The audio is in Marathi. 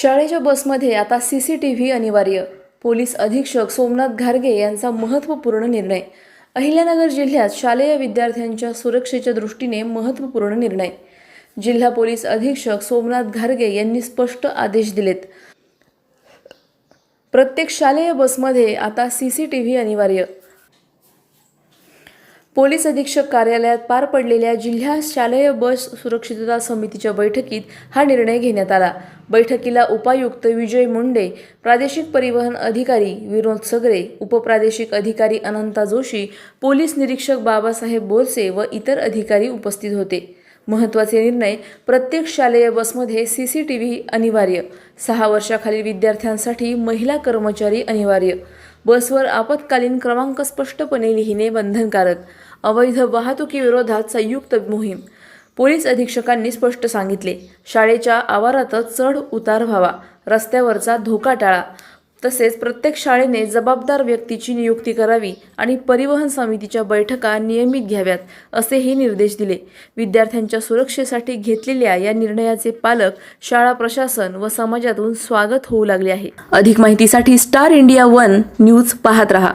शाळेच्या बसमध्ये आता सी सी टी व्ही अनिवार्य. पोलीस अधीक्षक सोमनाथ घारगे यांचा महत्त्वपूर्ण निर्णय. अहिल्यानगर जिल्ह्यात शालेय विद्यार्थ्यांच्या सुरक्षेच्या दृष्टीने महत्त्वपूर्ण निर्णय. जिल्हा पोलीस अधीक्षक सोमनाथ घारगे यांनी स्पष्ट आदेश दिलेत. प्रत्येक शालेय बसमध्ये आता सी सी टी व्ही अनिवार्य. पोलीस अधीक्षक कार्यालयात पार पडलेल्या जिल्हा शालेय बस सुरक्षितता समितीच्या बैठकीत हा निर्णय घेण्यात आला. बैठकीला उपायुक्त विजय मुंडे प्रादेशिक परिवहन अधिकारी विनोद सगरे उपप्रादेशिक अधिकारी अनंता जोशी पोलीस निरीक्षक बाबासाहेब बोरसे व इतर अधिकारी उपस्थित होते. महत्त्वाचे निर्णय प्रत्येक शालेय बसमध्ये सी सी टी व्ही अनिवार्य. सहा वर्षाखालील विद्यार्थ्यांसाठी महिला कर्मचारी अनिवार्य. बसवर आपत्कालीन क्रमांक स्पष्टपणे लिहिणे बंधनकारक. अवैध वाहतुकीविरोधात संयुक्त मोहीम. पोलीस अधीक्षकांनी स्पष्ट सांगितले शाळेच्या आवारातच चढ उतार व्हावा रस्त्यावरचा धोका टाळा. तसेच प्रत्येक शाळेने जबाबदार व्यक्तीची नियुक्ती करावी आणि परिवहन समितीच्या बैठका नियमित घ्याव्यात असेही निर्देश दिले. विद्यार्थ्यांच्या सुरक्षेसाठी घेतलेल्या या निर्णयाचे पालक शाळा प्रशासन व समाजातून स्वागत होऊ लागले आहे. अधिक माहितीसाठी स्टार इंडिया वन न्यूज पाहत रहा.